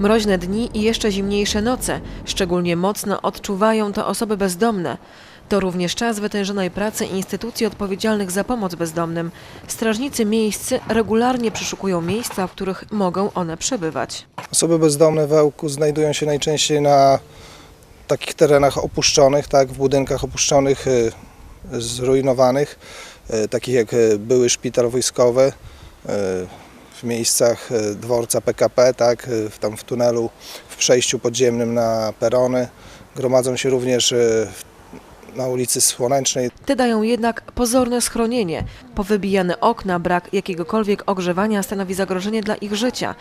Mroźne dni i jeszcze zimniejsze noce, szczególnie mocno odczuwają to osoby bezdomne. To również czas wytężonej pracy instytucji odpowiedzialnych za pomoc bezdomnym. Strażnicy miejscy regularnie przeszukują miejsca, w których mogą one przebywać. Osoby bezdomne w Ełku znajdują się najczęściej na takich terenach opuszczonych, tak, w budynkach opuszczonych, y, zrujnowanych, y, takich jak y, były szpital wojskowy, w miejscach y, dworca PKP, tak, w- tam w tunelu, w przejściu podziemnym na perony. Gromadzą się również w- na ulicy Słonecznej, Te dają jednak pozorne schronienie. Powybijane okna, brak jakiegokolwiek ogrzewania stanowi zagrożenie dla ich życia.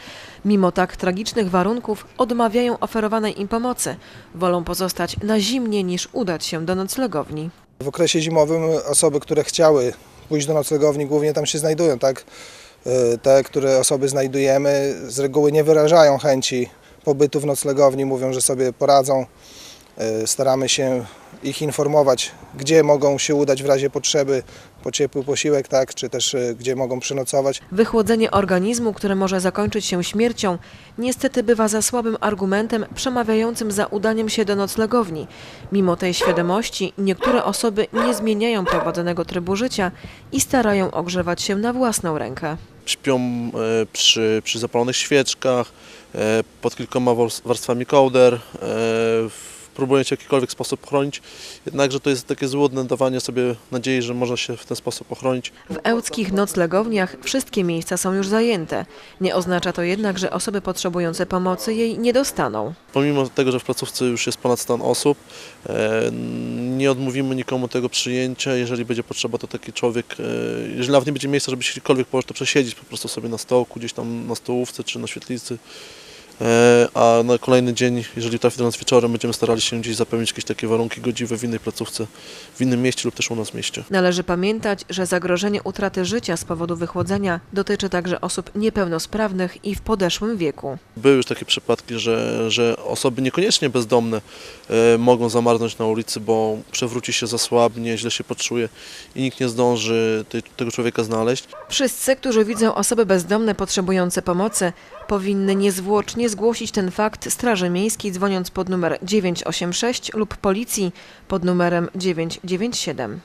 Mimo tak tragicznych warunków odmawiają oferowanej im pomocy. Wolą pozostać na zimnie niż udać się do noclegowni. W okresie zimowym osoby, które chciały pójść do noclegowni, głównie tam się znajdują, tak? Y, Te, które osoby znajdujemy, z reguły nie wyrażają chęci pobytu w noclegowni, mówią, że sobie poradzą. Y, Staramy się ich informować, gdzie mogą się udać w razie potrzeby po ciepły posiłek, tak? Czy też y, gdzie mogą przenocować. Wychłodzenie organizmu, które może zakończyć się śmiercią, niestety bywa za słabym argumentem przemawiającym za udaniem się do noclegowni. Mimo tej świadomości niektóre osoby nie zmieniają prowadzonego trybu życia i starają ogrzewać się na własną rękę. śpią e, przy, przy zapalonych świeczkach, e, pod kilkoma warstwami kołder, e, w- próbują się w jakikolwiek sposób chronić, jednakże to jest takie złudne dawanie sobie nadziei, że można się w ten sposób ochronić. W ełckich noclegowniach wszystkie miejsca są już zajęte. Nie oznacza to jednak, że osoby potrzebujące pomocy jej nie dostaną. Pomimo tego, że w placówce już jest ponad stan osób, e, nie odmówimy nikomu tego przyjęcia, jeżeli będzie potrzeba, to taki człowiek, e, jeżeli nawet nie będzie miejsca, żeby się gdziekolwiek położyć, to przesiedzieć po prostu sobie na stołku, gdzieś tam na stołówce czy na świetlicy. E, A na kolejny dzień, jeżeli trafi do nas wieczorem, będziemy starali się gdzieś zapewnić jakieś takie warunki godziwe w innej placówce, w innym mieście lub też u nas w mieście. Należy pamiętać, że zagrożenie utraty życia z powodu wychłodzenia dotyczy także osób niepełnosprawnych i w podeszłym wieku. Były już takie przypadki, że, że osoby niekoniecznie bezdomne e, mogą zamarznąć na ulicy, bo przewróci się, zasłabnie, źle się poczuje i nikt nie zdąży tej, tego człowieka znaleźć. Wszyscy, którzy widzą osoby bezdomne potrzebujące pomocy, powinny niezwłocznie zgłosić ten fakt Straży Miejskiej dzwoniąc pod numer 986 lub policji pod numerem 997.